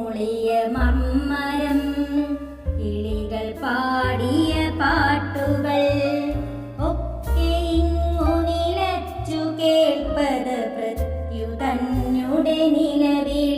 മൂളിയ മമ്മരം കിളികൾ പാടിയ പാട്ടുകൾ ഒക്കെ നിലച്ചു കേൾപ്പത് പ്രത്യുതന്നുടെ നിലവിളി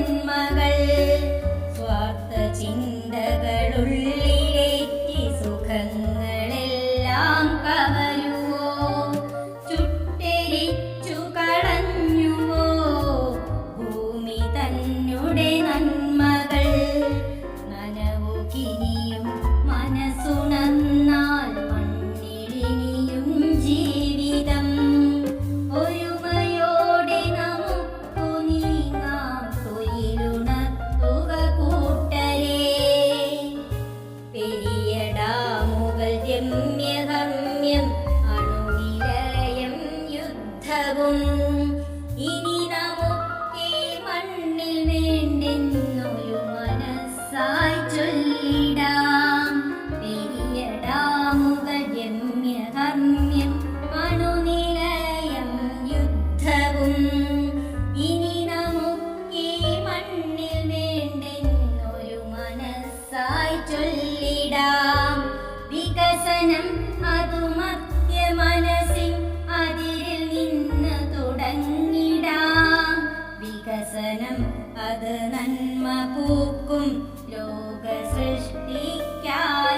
സുഖങ്ങളെല്ലാം കവരുവോ യുദ്ധവും ഇനി നമുക്കീ മണ്ണിൽ വേണ്ടെന്നൊരു മനസ്സായി ചൊല്ലിടാം. പെരിയ ഡാമുകൾ രമ്യഗമ്യം അണുനിലയം യുദ്ധവും. ഇനി നമുക്കീ മണ്ണിൽ വേണ്ടെന്നൊരു മനസ്സായി ചൊല്ലിടാം. വികസനം വികസനം അത് നന്മ പൂക്കും. ലോക സൃഷ്ടിക്കായിടാം